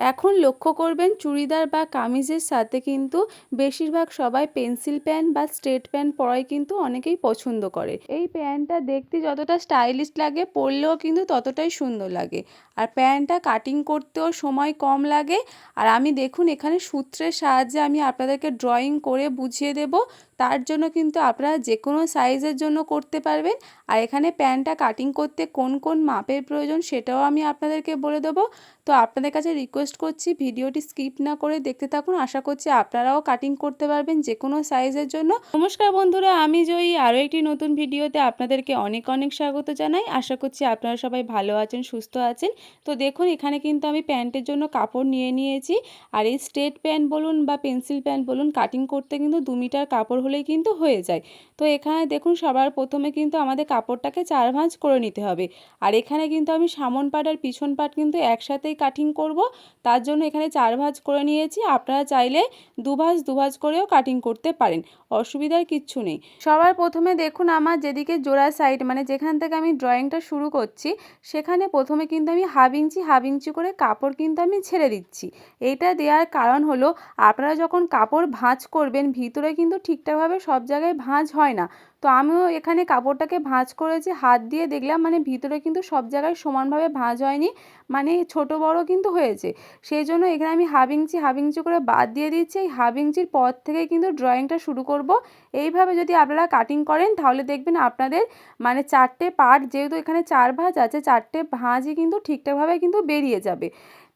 এখন লক্ষ্য করবেন চুড়িদার বা কামিজের সাথে কিন্তু বেশিরভাগ সবাই পেন্সিল প্যান্ট বা স্ট্রেট প্যান্ট পরাই কিন্তু অনেকেই পছন্দ করে। এই প্যান্টটা দেখতে যতটা স্টাইলিশ লাগে, পরলেও কিন্তু ততটাই সুন্দর লাগে। আর প্যান্টটা কাটিং করতেও সময় কম লাগে। আর আমি দেখুন এখানে সূত্রের সাহায্যে আমি আপনাদেরকে ড্রয়িং করে বুঝিয়ে দেব তার জন্য কিন্তু আপনারা যে কোনো সাইজের জন্য করতে পারবেন। আর এখানে প্যান্টটা কাটিং করতে কোন কোন মাপের প্রয়োজন সেটাও আমি আপনাদেরকে বলে দেবো। তো আপনাদের কাছে রিকোয়েস্ট করছি, ভিডিওটি স্কিপ না করে দেখতে থাকুন। আশা করছি আপনারাও কাটিং করতে পারবেন যে কোনো সাইজের জন্য। নমস্কার বন্ধুরা, আমি জয়ী। আরও একটি নতুন ভিডিওতে আপনাদেরকে অনেক অনেক স্বাগত জানাই। আশা করছি আপনারা সবাই ভালো আছেন, সুস্থ আছেন। তো দেখুন, এখানে কিন্তু আমি প্যান্টের জন্য কাপড় নিয়ে নিয়েছি। আর এই স্ট্রেট প্যান্ট বলুন বা পেন্সিল প্যান্ট বলুন কাটিং করতে কিন্তু দু মিটার কাপড় হলেই কিন্তু হয়ে যায়। তো এখানে দেখুন সবার প্রথমে কিন্তু আমাদের কাপড়টাকে চার ভাঁজ করে নিতে হবে। আর এখানে কিন্তু আমি সামন পাট আর পিছন পাট কিন্তু একসাথেই কাটিং করব। তার জন্য এখানে চার ভাঁজ করে নিয়েছি। আপনারা চাইলে দু ভাঁজ দু ভাঁজ করেও কাটিং করতে পারেন। অসুবিধার কিচ্ছু নেই। সবার প্রথমে দেখুন আমার যেদিকে জোড়া সাইড মানে যেখান থেকে আমি ড্রয়িংটা শুরু করছি, সেখানে প্রথমে কিন্তু আমি হাফ ইঞ্চি হাফ ইঞ্চি করে কাপড় কিন্তু আমি ছেড়ে দিচ্ছি। এইটা দেওয়ার কারণ হলো, আপনারা যখন কাপড় ভাঁজ করবেন, ভিতরে কিন্তু ঠিকঠাকভাবে সব জায়গায় ভাঁজ হয় না। তো আমিও এখানে কাপড়টাকে ভাঁজ করেছি, হাত দিয়ে দেখলাম মানে ভিতরে কিন্তু সব জায়গায় সমানভাবে ভাঁজ হয়নি মানে ছোট বড় কিন্তু হয়েছে। সেই জন্য এখানে আমি হাফ ইঞ্চি হাফ ইঞ্চি করে বাদ দিয়ে দিচ্ছি, এই হাফ ইঞ্চির পর থেকে কিন্তু ড্রয়িংটা শুরু করব। এইভাবে যদি আপনারা কাটিং করেন তাহলে দেখবেন আপনাদের মানে চারটে পার্ট যেহেতু এখানে চার ভাঁজ আছে, চারটে ভাঁজই কিন্তু ঠিকঠাকভাবে কিন্তু বেরিয়ে যাবে।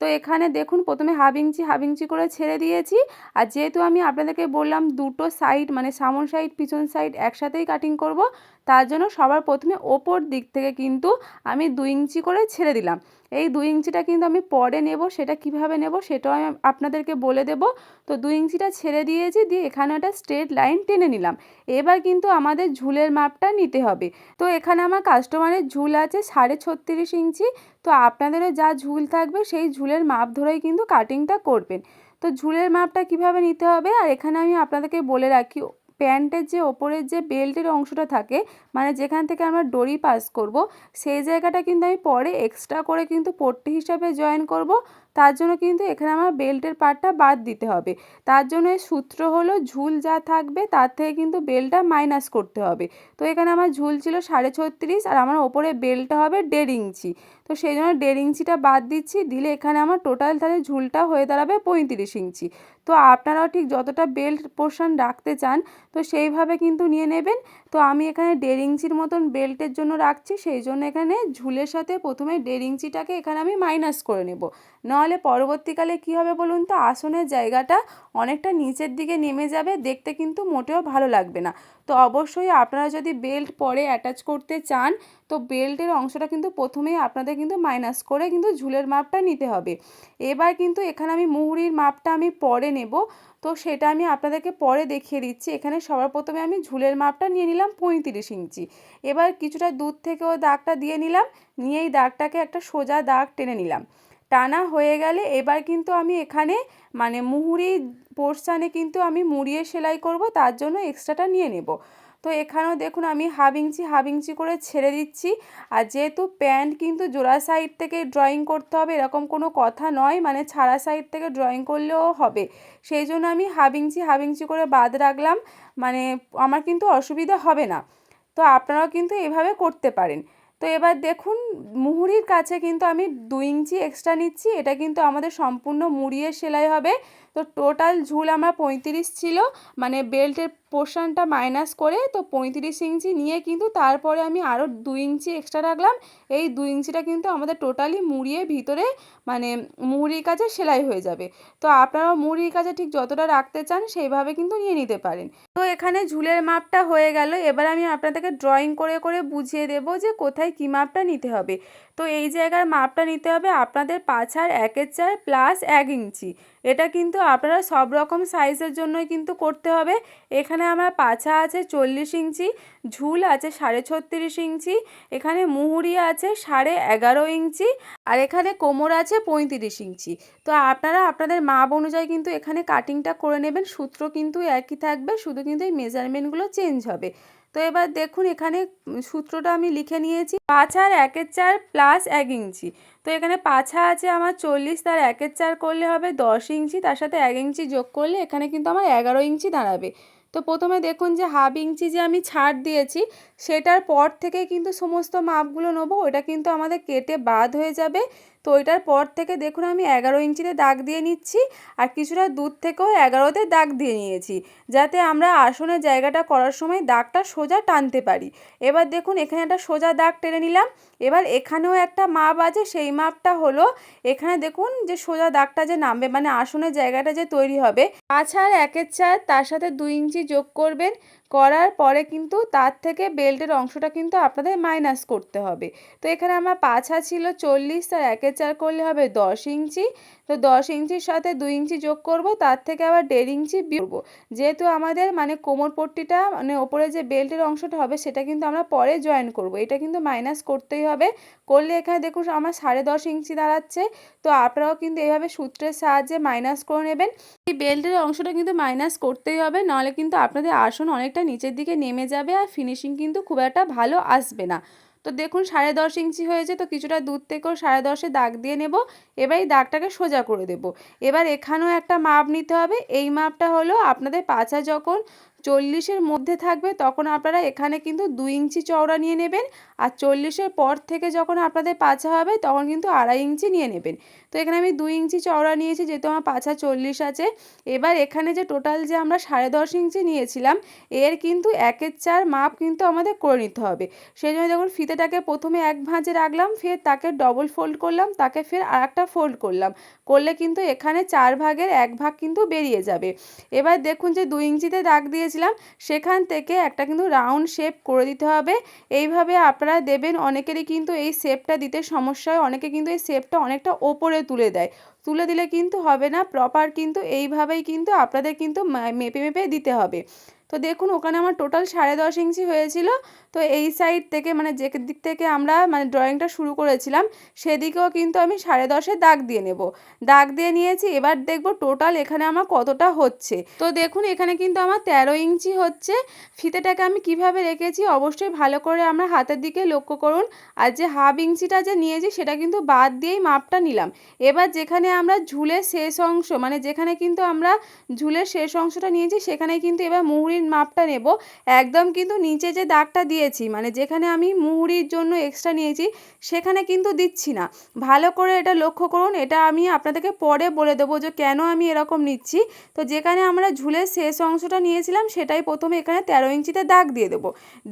তো এখানে দেখুন প্রথমে হাফ ইঞ্চি হাফ ইঞ্চি করে ছেড়ে দিয়েছি। আর যেহেতু আমি আপনাদেরকে বললাম দুটো সাইড মানে সামন সাইড পিছন সাইড একসাথেই কাটিং করব, তার জন্য সবার প্রথমে ওপর দিক থেকে কিন্তু আমি দু ইঞ্চি করে ছেড়ে দিলাম। এই দু ইঞ্চিটা কিন্তু আমি পরে নেব, সেটা কীভাবে নেব সেটাও আমি আপনাদেরকে বলে দেব। তো দু ইঞ্চিটা ছেড়ে দিয়েছি, দিয়ে এখানে একটা স্ট্রেট লাইন টেনে নিলাম। এবার কিন্তু আমাদের ঝুলের মাপটা নিতে হবে। তো এখানে আমার কাস্টমারের ঝুল আছে সাড়ে ছত্রিশ ইঞ্চি। তো আপনাদেরও যা ঝুল থাকবে সেই ঝুলের মাপ ধরেই কিন্তু কাটিংটা করবেন। তো ঝুলের মাপটা কীভাবে নিতে হবে? আর এখানে আমি আপনাদেরকে বলে রাখি প্যান্টের যে ওপরের যে বেল্টের অংশটা থাকে মানে যেখান থেকে আমরা ডরি পাস করব, সেই জায়গাটা কিন্তু আমি পরে এক্সট্রা করে কিন্তু পট্টি হিসাবে জয়েন করব। তার জন্য কিন্তু এখানে আমার বেল্টের পার্টটা বাদ দিতে হবে। তার জন্য সূত্র হলো ঝুল যা থাকবে, তার থেকে কিন্তু বেলটা মাইনাস করতে হবে। তো এখানে আমার ঝুল ছিল সাড়ে ছত্রিশ আর আমার ওপরে বেলটা হবে দেড় ইঞ্চি। তো সেই জন্য দেড় ইঞ্চিটা বাদ দিচ্ছি, দিলে এখানে আমার টোটাল তাহলে ঝুলটা হয়ে দাঁড়াবে পঁয়ত্রিশ ইঞ্চি। তো আপনারাও ঠিক যতটা বেল্ট পোর্শন রাখতে চান, তো সেইভাবে কিন্তু নিয়ে নেবেন। তো আমি এখানে দেড় ইঞ্চির মতন বেল্টের জন্য রাখছি, সেই জন্য এখানে ঝুলের সাথে প্রথমে দেড় ইঞ্চিটাকে এখানে আমি মাইনাস করে নেব। নাহলে পরবর্তীকালে কি হবে বলুন তো? আসনের জায়গাটা অনেকটা নিচের দিকে নেমে যাবে, দেখতে কিন্তু মোটেও ভালো লাগবে না। তো অবশ্যই আপনারা যদি বেল্ট পরে অ্যাটাচ করতে চান, তো বেল্টের অংশটা কিন্তু প্রথমেই আপনাদের কিন্তু মাইনাস করে কিন্তু ঝুলের মাপটা নিতে হবে। এবার কিন্তু এখানে আমি মুহুরির মাপটা আমি পরে নেব। তো সেটা আমি আপনাদেরকে পরে দেখিয়ে দিচ্ছি। এখানে সবার প্রথমে আমি ঝুলের মাপটা নিয়ে নিলাম পঁয়ত্রিশ ইঞ্চি। এবার কিছুটা দূর থেকে ওই দাগটা দিয়ে নিলাম নিয়ে এই দাগটাকে একটা সোজা দাগ টেনে নিলাম। টানা হয়ে গেলে এবার কিন্তু আমি এখানে মানে মুহুরি পোর্শানে কিন্তু আমি মুড়িয়ে সেলাই করব, তার জন্য এক্সট্রাটা নিয়ে নেব। তো এখানেও দেখুন আমি হাফ ইঞ্চি হাফ ইঞ্চি করে ছেড়ে দিচ্ছি। আর যেহেতু প্যান্ট কিন্তু জোড়া সাইড থেকে ড্রয়িং করতে হবে, এরকম কোনো কথা নয়। মানে ছাড়া সাইড থেকে ড্রয়িং করলেও হবে। সেই জন্য আমি হাফ ইঞ্চি হাফ ইঞ্চি করে বাদ রাখলাম। মানে আমার কিন্তু অসুবিধা হবে না। তো আপনারাও কিন্তু এভাবে করতে পারেন। তো এবার দেখুন, মুহুরির কাছে কিন্তু আমি দু ইঞ্চি এক্সট্রা নিচ্ছি। এটা কিন্তু আমাদের সম্পূর্ণ মুড়িয়ে সেলাই হবে। তো টোটাল ঝুল আমার পঁয়ত্রিশ ছিল মানে বেল্টের পোর্শনটা মাইনাস করে তো পঁয়ত্রিশ ইঞ্চি নিয়ে কিন্তু তারপরে আমি আরও দু ইঞ্চি এক্সট্রা রাখলাম। এই দু ইঞ্চিটা কিন্তু আমাদের টোটালি মুড়িয়ে ভিতরে মানে মুহুরির কাজে সেলাই হয়ে যাবে। তো আপনারাও মুহুরির কাজে ঠিক যতটা রাখতে চান সেইভাবে কিন্তু নিয়ে নিতে পারেন। তো এখানে ঝুলের মাপটা হয়ে গেল। এবার আমি আপনাদেরকে ড্রয়িং করে করে বুঝিয়ে দেবো যে কোথায় কী মাপটা নিতে হবে। তো এই জায়গার মাপটা নিতে হবে আপনাদের পাছার একের চার প্লাস এক ইঞ্চি। এটা কিন্তু আপনারা সব রকম সাইজের জন্যই কিন্তু করতে হবে। এখানে আমার পাছা আছে চল্লিশ ইঞ্চি, ঝুল আছে সাড়ে ছত্রিশ ইঞ্চি, এখানে মুহুরি আছে সাড়ে এগারো ইঞ্চি, আর এখানে কোমর আছে পঁয়ত্রিশ ইঞ্চি। তো আপনারা আপনাদের মাপ অনুযায়ী কিন্তু এখানে কাটিংটা করে নেবেন, সূত্র কিন্তু একই থাকবে, শুধু কিন্তু এই মেজারমেন্টগুলো চেঞ্জ হবে। তো এবার দেখুন, এখানে সূত্রটা আমি লিখে নিয়েছি। পাঁচ আর একের চার প্লাস এক ইঞ্চি। তো এখানে পাছা আছে আমার চল্লিশ, তার একের চার করলে হবে দশ ইঞ্চি, তার সাথে এক ইঞ্চি যোগ করলে এখানে কিন্তু আমার এগারো ইঞ্চি দাঁড়াবে। তো প্রথমে দেখুন যে হাফ ইঞ্চি যে আমি ছাড় দিয়েছি, সেটার পর থেকে কিন্তু সমস্ত মাপগুলো নেব, ওটা কিন্তু আমাদের কেটে বাদ হয়ে যাবে। তো ওইটার পর থেকে দেখুন আমি এগারো ইঞ্চিতে দাগ দিয়ে নিচ্ছি আর কিছুটা দূর থেকেও এগারোতে দাগ দিয়ে নিয়েছি যাতে আমরা আসনের জায়গাটা করার সময় দাগটা সোজা টানতে পারি। এবার দেখুন এখানে একটা সোজা দাগ টেনে নিলাম। এবার এখানেও একটা মাপ আছে, সেই মাপটা হলো এখানে দেখুন যে সোজা দাগটা যে নামবে মানে আসনের জায়গাটা যে তৈরি হবে, পাঁচ আর একের চার তার সাথে দুই ইঞ্চি যোগ করবেন, করার পরে কিন্তু তার থেকে বেল্টের অংশটা কিন্তু আপনাদের মাইনাস করতে হবে। তো এখানে আমার পাছা ছিল চল্লিশ আর একের চার করলে হবে দশ ইঞ্চি, তো দশ ইঞ্চির সাথে দুই ইঞ্চি যোগ করব, তার থেকে আবার দেড় ইঞ্চি করব। যেহেতু আমাদের মানে কোমর পট্টিটা মানে ওপরে যে বেল্টের অংশটা হবে, সেটা কিন্তু আমরা পরে জয়েন করব, এটা কিন্তু মাইনাস করতেই হবে করলে এখানে দেখুন আমার সাড়ে দশ ইঞ্চি দাঁড়াচ্ছে। তো আপনারাও কিন্তু এইভাবে সূত্রের সাহায্যে মাইনাস করে নেবেন। এই বেল্টের অংশটা কিন্তু মাইনাস করতেই হবে, নাহলে কিন্তু আপনাদের আসন অনেকটা নিচের দিকে নেমে যাবে আর ফিনিশিং কিন্তু খুব একটা ভালো আসবে না। তো দেখুন সাড়ে দশ ইঞ্চি হয়েছে, তো কিছুটা দূর থেকেও সাড়ে দশে দাগ দিয়ে নেব, এবার এই দাগটাকে সোজা করে দেব। এবার এখানেও একটা মাপ নিতে হবে, এই মাপটা হলো আপনাদের পাছা যখন চল্লিশের মধ্যে থাকবে, তখন আপনারা এখানে কিন্তু দুই ইঞ্চি চওড়া নিয়ে নেবেন। আর চল্লিশের পর থেকে যখন আপনাদের পাছা হবে, তখন কিন্তু আড়াই ইঞ্চি নিয়ে নেবেন। তো এখানে আমি দুই ইঞ্চি চওড়া নিয়েছি, যেহেতু আমার পাছা চল্লিশ আছে। এবার এখানে যে টোটাল যে আমরা সাড়ে দশ ইঞ্চি নিয়েছিলাম, এর কিন্তু একের চার মাপ কিন্তু আমাদের করে নিতে হবে। সেই জন্য দেখুন, ফিতেটাকে প্রথমে এক ভাঁজে রাখলাম, ফের তাকে ডবল ফোল্ড করলাম, তাকে ফের আর একটা ফোল্ড করলাম। করলে কিন্তু এখানে চার ভাগের এক ভাগ কিন্তু বেরিয়ে যাবে। এবার দেখুন যে দুই ইঞ্চিতে দাগ দিয়েছিলাম সেখান থেকে একটা কিন্তু রাউন্ড শেপ করে দিতে হবে। এইভাবে আপনারা দেবেন, অনেকেরই কিন্তু এই শেপটা দিতে সমস্যা হয়, অনেকে কিন্তু এই শেপটা অনেকটা ওপরে তুলে দেয়। তুলে দিলে কিন্তু হবে না প্রপার কিন্তু এইভাবেই কিন্তু আপনাদের কিন্তু মেপে মেপে দিতে হবে। তো দেখুন, ওখানে আমার টোটাল সাড়ে দশ ইঞ্চি হয়েছিল। তো এই সাইড থেকে মানে যে দিক থেকে আমরা মানে ড্রয়িংটা শুরু করেছিলাম, সেদিকেও কিন্তু আমি সাড়ে দশে দাগ দিয়ে নেব। দাগ দিয়ে নিয়েছি, এবার দেখব টোটাল এখানে আমার কতটা হচ্ছে। তো দেখুন, এখানে কিন্তু আমার তেরো ইঞ্চি হচ্ছে। ফিতেটাকে আমি কীভাবে রেখেছি অবশ্যই ভালো করে আমরা হাতের দিকে লক্ষ্য করুন। আর যে হাফ ইঞ্চিটা যে নিয়েছি, সেটা কিন্তু বাদ দিয়েই মাপটা নিলাম। এবার যেখানে আমরা ঝুলে শেষ অংশ মানে যেখানে কিন্তু আমরা ঝুলের শেষ অংশটা নিয়েছি, সেখানে কিন্তু এবার মুহুরির মাপটা নেব। একদম কিন্তু নিচে যে দাগটা দিয়েছি মানে যেখানে আমি মুহুরির জন্য এক্সট্রা নিয়েছি, সেখানে কিন্তু দিচ্ছি না। ভালো করে এটা লক্ষ্য করুন, এটা আমি আপনাদেরকে পরে বলে দেবো যে কেন আমি এরকম নিচ্ছি। তো যেখানে আমরা ঝুলের শেষ অংশটা নিয়েছিলাম, সেটাই প্রথমে এখানে তেরো ইঞ্চিতে দাগ দিয়ে দেবো।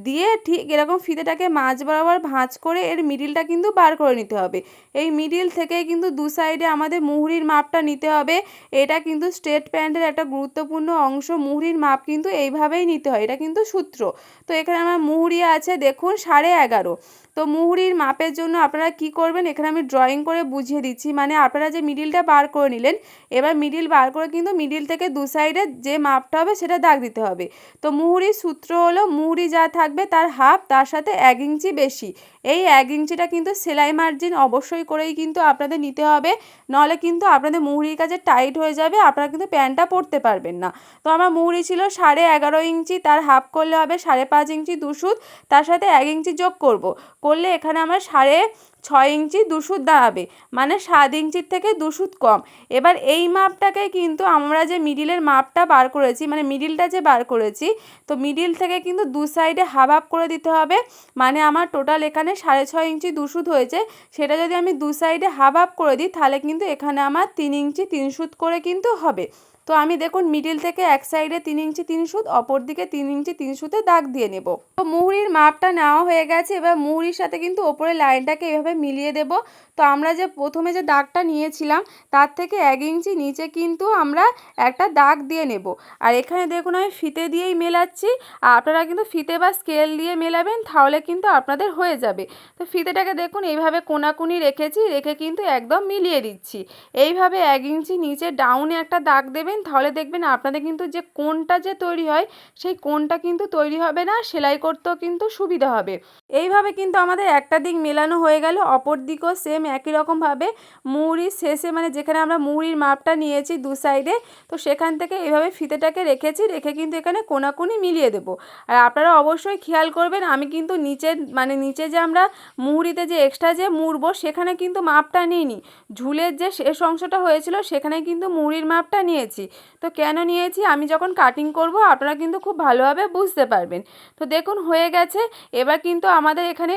দিয়ে ঠিক এরকম ফিতেটাকে মাঝ বরাবর ভাঁজ করে এর মিডিলটা কিন্তু বার করে নিতে হবে। এই মিডিল থেকে কিন্তু দু সাইডে আমাদের মুহুরির মাপটা নিতে হবে। এটা কিন্তু স্ট্রেট প্যান্টের একটা গুরুত্বপূর্ণ অংশ মুহুরির মাপ কিন্তু এইভাবেই নিতে হয়, এটা কিন্তু সূত্র। তো এখানে আমার মুহুরি আছে দেখুন সাড়ে এগারো। তো মুহুরির মাপের জন্য আপনারা কি করবেন? এখানে আমি ড্রয়িং করে বুঝিয়ে দিচ্ছি। মানে আপনারা যে মিডিলটা বার করে নিলেন, এবার মিডিল বার করে কিন্তু মিডিল থেকে দু সাইডে যে মাপটা হবে সেটা দাগ দিতে হবে। তো মুহুরির সূত্র হলো, মুহুরি যা থাকবে তার হাফ তার সাথে এক ইঞ্চি বেশি। এই এক ইঞ্চিটা কিন্তু সেলাই মার্জিন অবশ্যই করেই কিন্তু আপনাদের নিতে হবে। নাহলে কিন্তু আপনাদের মুহুরির কাছে টাইট হয়ে যাবে, আপনারা কিন্তু প্যান্টটা পরতে পারবেন না। তো আমার মুহুরি ছিল সাড়ে এগারো ইঞ্চি, তার হাফ করলে হবে সাড়ে পাঁচ ইঞ্চি দুশুদ তার সাথে এক ইঞ্চি যোগ করব। করলে এখানে আমার সাড়ে ছয় ইঞ্চি দুশুদ দাঁড়াবে মানে সাত ইঞ্চির থেকে দুশুদ কম। এবার এই মাপটাকে কিন্তু আমরা যে মিডিলের মাপটা বার করেছি মানে মিডিলটা যে বার করেছি, তো মিডিল থেকে কিন্তু দু সাইডে হাফ হাফ করে দিতে হবে। মানে আমার টোটাল এখানে সাড়ে ছয় ইঞ্চি দুশুদ হয়েছে, সেটা যদি আমি দু সাইডে হাফ হাফ করে দিই, তাহলে কিন্তু এখানে আমার তিন ইঞ্চি তিন সুদ করে কিন্তু হবে। তো আমি দেখুন মিডিল থেকে এক সাইডে তিন ইঞ্চি তিন সুত, অপর দিকে তিন ইঞ্চি তিন সুতে দাগ দিয়ে নেব। তো মুহুরির মাপটা নেওয়া হয়ে গেছে, এবার মুহুরির সাথে কিন্তু ওপরে লাইনটাকে এভাবে মিলিয়ে দেব। তো আমরা যে প্রথমে যে দাগটা নিয়েছিলাম, তার থেকে এক ইঞ্চি নিচে কিন্তু আমরা একটা দাগ দিয়ে নেব। আর এখানে দেখুন আমি ফিতে দিয়েই মেলাচ্ছি, আর আপনারা কিন্তু ফিতে বা স্কেল দিয়ে মেলাবেন, তাহলে কিন্তু আপনাদের হয়ে যাবে। তো ফিতেটাকে দেখুন এইভাবে কোনাকুনি রেখেছি, রেখে কিন্তু একদম মিলিয়ে দিচ্ছি। এইভাবে এক ইঞ্চি নিচে ডাউনে একটা দাগ দেবে লাগাবেন তাহলে দেখবেন আপনাদের কিন্তু যে কোনটা যে তৈরি হয়, সেই কোনটা কিন্তু তৈরি হবে না, সেলাই করতেও কিন্তু সুবিধা হবে। এইভাবে কিন্তু আমাদের একটা দিক মেলানো হয়ে গেল, অপর দিকও সেম একই রকমভাবে মুহুরির শেষে মানে যেখানে আমরা মুহুরির মাপটা নিয়েছি দু সাইডে তো সেখান থেকে এইভাবে ফিতেটাকে রেখেছি, রেখে কিন্তু এখানে কোনাকুনি মিলিয়ে দেবো। আর আপনারা অবশ্যই খেয়াল করবেন, আমি কিন্তু নিচের মানে নিচে যে আমরা মুহুরিতে যে এক্সট্রা যে মুড়বো, সেখানে কিন্তু মাপটা নিইনি। ঝুলের যে শেষ অংশটা হয়েছিল, সেখানে কিন্তু মুড়ির মাপটা নিয়েছি। তো কেন নিয়েছি? আমি যখন কাটিং করব, আপনারা কিন্তু খুব ভালোভাবে বুঝতে পারবেন। তো দেখুন, হয়ে গেছে। এবার কিন্তু আমাদের এখানে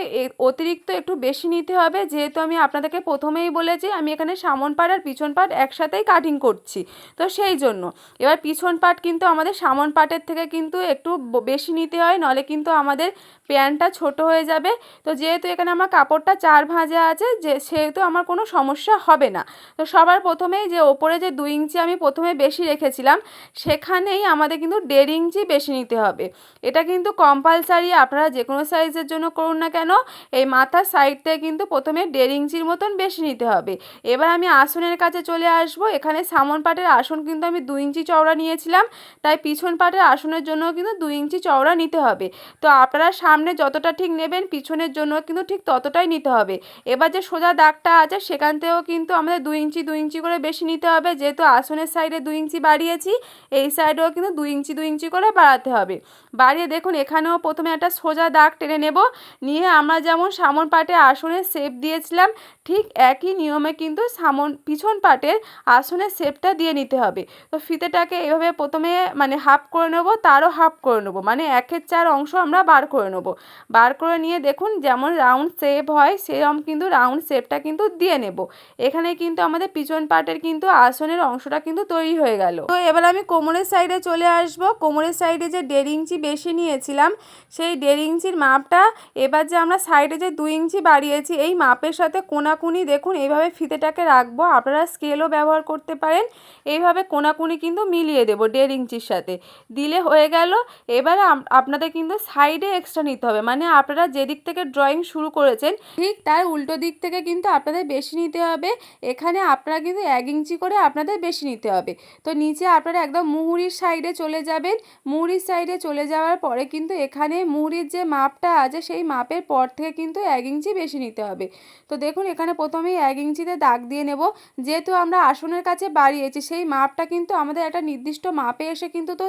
অতিরিক্ত একটু বেশি নিতে হবে। যেহেতু আমি আপনাদেরকে প্রথমেই বলেছি, আমি এখানে সামন পাট আর পিছন পাট একসাথেই কাটিং করছি। তো সেই জন্য এবার পিছন পাট কিন্তু আমাদের সামন পাটের থেকে কিন্তু একটু বেশি নিতে হয়। নলে কিন্তু আমাদের প্যান্টটা ছোট হয়ে যাবে। তো যেহেতু এখানে আমার কাপড়টা চার ভাঁজে আছে, যে, সেহেতু আমার কোনো সমস্যা হবে না। তো সবার প্রথমেই যে, ওপরে যে, দুই ইঞ্চি আমি প্রথমে বেশি রেখেছিলাম, সেখানেই আমাদের কিন্তু দেড় ইঞ্চি বেশি নিতে হবে। এটা কিন্তু কম্পালসারি আপনারা যে কোনো সাইজের জন্য করুন না কেন, এই মাথার সাইড থেকে কিন্তু প্রথমে দেড় ইঞ্চির মতন বেশি নিতে হবে। এবার আমি আসনের কাছে চলে আসব, এখানে সামন পাটের আসন কিন্তু আমি দুই ইঞ্চি চওড়া নিয়েছিলাম, তাই পিছন পাটের আসনের জন্য কিন্তু দুই ইঞ্চি চওড়া নিতে হবে। তো আপনারা সামনে যতটা ঠিক নেবেন, পিছনের জন্য কিন্তু ঠিক ততটাই নিতে হবে। এবার যে সোজা দাগটা আছে, সেখান থেকেও কিন্তু আমাদের দুই ইঞ্চি দুই ইঞ্চি করে বেশি নিতে হবে, যেহেতু আসনের সাইডে দুই ইঞ্চি বাড়িয়েছি, এই সাইডেও কিন্তু দুই ইঞ্চি দুই ইঞ্চি করে বাড়াতে হবে। বাড়িয়ে দেখুন, এখানেও প্রথমে একটা সোজা দাগ টেনে নেব। নিয়ে আমরা যেমন সামন পাটে আসনের শেপ দিয়েছিলাম, ঠিক একই নিয়মে কিন্তু সামন, পিছন পাটের আসনের শেপটা দিয়ে নিতে হবে। তো ফিতেটাকে এভাবে প্রথমে মানে হাফ করে নেব, তারও হাফ করে নেব। মানে একের চার অংশ আমরা বার করে নেব। বার করে নিয়ে দেখুন, যেমন রাউন্ড শেপ হয়, সেরকম কিন্তু রাউন্ড শেপটা কিন্তু দিয়ে নেব। এখানে কিন্তু আমাদের পিছন পাটের কিন্তু আসনের অংশটা কিন্তু তৈরি হয়ে গেল। তো এবার আমি কোমরের সাইডে চলে আসব। কোমরের সাইডে যে দেড় ইঞ্চি বেশি নিয়েছিলাম, সেই দেড় ইঞ্চির মাপটা এবার যে আমরা সাইডে যে দুই ইঞ্চি বাড়িয়েছি, এই মাপের সাথে কোনাকুনি দেখুন এইভাবে ফিতেটাকে রাখব। আপনারা স্কেলও ব্যবহার করতে পারেন। এইভাবে কোনাকুনি কিন্তু মিলিয়ে দেবো দেড় ইঞ্চির সাথে। দিলে হয়ে গেল। এবার আপনাদের কিন্তু সাইডে এক্সট্রা নিতে হবে। মানে আপনারা যেদিক থেকে ড্রয়িং শুরু করেছেন, ঠিক তার উল্টো দিক থেকে কিন্তু আপনাদের বেশি নিতে হবে। এখানে আপনারা কিন্তু এক ইঞ্চি করে আপনাদের বেশি নিতে হবে। তো নিচে আপনারা একদম মুহুরির সাইডে চলে যাবেন। মুহুরির সাইডে চলে যাওয়ার পরে কিন্তু এখানে মুহুরির যে মাপটা আছে, সেই মাপের পর থেকে কিন্তু এক ইঞ্চি বেশি নিতে হবে। তো দেখুন, এখানে প্রথমেই এক ইঞ্চিতে দাগ দিয়ে নেব। যেহেতু আমরা আসনের কাছে বাড়িয়েছি, সেই মাপটা কিন্তু আমাদের একটা নির্দিষ্ট মাপে এসে কিন্তু তো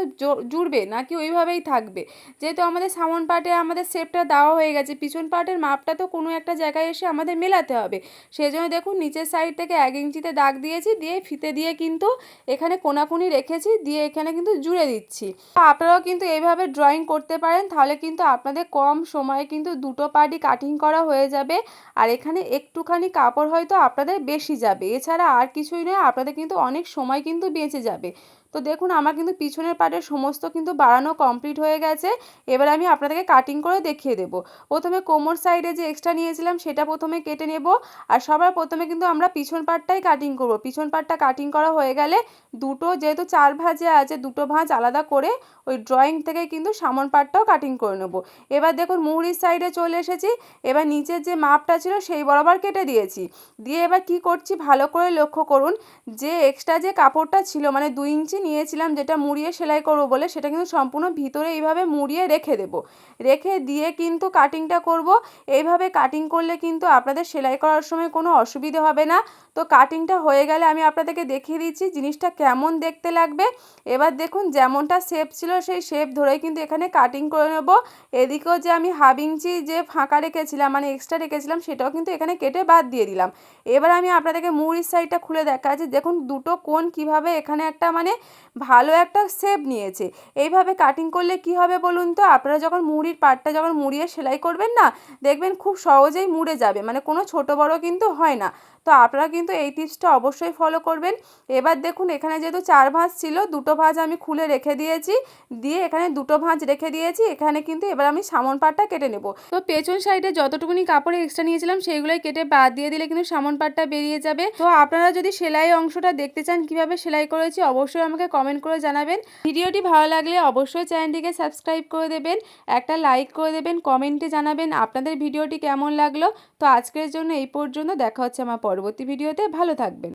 জুড়বে, নাকি ওইভাবেই থাকবে। যেহেতু আমাদের সামন পাটে আমাদের শেপটা দেওয়া হয়ে গেছে, পিছন পাটের মাপটা তো কোনো একটা জায়গায় এসে আমাদের মেলাতে হবে। সেই জন্য দেখুন, নিচের সাইড থেকে এক ইঞ্চিতে দাগ দিয়েছি, দিয়ে ফিতে দিয়ে কিন্তু এখানে কোনাকুনি রেখেছি, দিয়ে এখানে কিন্তু জুড়ে দিচ্ছি। আপনারাও কিন্তু এইভাবে ড্রয়িং করতে পারেন, তাহলে কিন্তু আপনাদের কম সময়ে কিন্তু দুটো পার্টি কাটিং করা হয়ে যাবে। আর এখানে একটুখানি কাপড় হয়তো আপনাদের বেশি যাবে। এছাড়া আর কিছুই নয়, আপনাদের কিন্তু অনেক সময় কিন্তু বেঁচে যাবে। তো দেখুন, আমার কিন্তু পিছনের পার্টের সমস্ত কিন্তু বাড়ানো কমপ্লিট হয়ে গেছে। এবার আমি আপনাদেরকে কাটিং করে দেখিয়ে দেব। প্রথমে কোমর সাইডে যে এক্সট্রা নিয়েছিলাম, সেটা প্রথমে কেটে নেব। আর সবার প্রথমে কিন্তু আমরা পিছন পার্টটাই কাটিং করব। পিছন পার্টটা কাটিং করা হয়ে গেলে দুটো, যেহেতু চার ভাঁজে আছে, দুটো ভাঁজ আলাদা করে ওই ড্রয়িং থেকে কিন্তু সামন পার্টটাও কাটিং করে নেব। এবার দেখুন মুহুরির সাইডে চলে এসেছি। এবার নিচের যে মাপটা ছিল, সেই বরাবর কেটে দিয়েছি। দিয়ে এবার কি করছি, ভালো করে লক্ষ্য করুন, যে এক্সট্রা যে কাপড়টা ছিল মানে দুই ইঞ্চি নিয়েছিলাম যেটা মুড়িয়ে সেলাই করব বলে, সেটা কিন্তু সম্পূর্ণ ভিতরে এইভাবে মুড়িয়ে রেখে দেব। রেখে দিয়ে কিন্তু কাটিংটা করব। এইভাবে কাটিং করলে কিন্তু আপনাদের সেলাই করার সময় কোনো অসুবিধে হবে না। তো কাটিংটা হয়ে গেলে আমি আপনাদেরকে দেখিয়ে দিচ্ছি জিনিসটা কেমন দেখতে লাগবে। এবার দেখুন যেমনটা শেপ ছিল সেই শেপ ধরেই কিন্তু এখানে কাটিং করে নেব। এদিকেও যে আমি ইঞ্চি যে ফাঁকা রেখেছিলাম মানে এক্সট্রা রেখেছিলাম, সেটাও কিন্তু এখানে কেটে বাদ দিয়ে দিলাম। এবার আমি আপনাদেরকে মুড়ির সাইডটা খুলে দেখা যাচ্ছে দেখুন দুটো কোন কীভাবে এখানে একটা মানে ভালো একটা শেপ নিয়েছে। এইভাবে কাটিং করলে কি হবে বলুন তো? আপনারা যখন মুড়ির পাটটা যখন মুড়িয়ে সেলাই করবেন না, দেখবেন খুব সহজেই মুড়ে যাবে। মানে কোনো ছোট বড় কিন্তু হয় না। তো আপনারা কিন্তু এই টিপসটা অবশ্যই ফলো করবেন। এবার দেখুন, এখানে যেহেতু চার ভাঁজ ছিল, দুটো ভাঁজ আমি খুলে রেখে দিয়েছি। দিয়ে এখানে দুটো ভাঁজ রেখে দিয়েছি। এখানে কিন্তু এবার আমি সামন পাটটা কেটে নেব। তো পেছন সাইডে যতটুকুনি কাপড় এক্সট্রা নিয়েছিলাম, সেইগুলোই কেটে বাদ দিয়ে দিলে কিন্তু সামন পাটটা বেরিয়ে যাবে। তো আপনারা যদি সেলাই অংশটা দেখতে চান, কীভাবে সেলাই করেছি, অবশ্যই আমাকে কমেন্ট করে জানাবেন। ভিডিওটি ভালো লাগলে অবশ্যই চ্যানেলটিকে সাবস্ক্রাইব করে দেবেন, একটা লাইক করে দেবেন কমেন্টে জানাবেন আপনাদের ভিডিওটি কেমন লাগল। তো আজকের জন্য এই পর্যন্ত, দেখা হচ্ছে আমার পরবর্তী ভিডিওতে ভালো থাকবেন।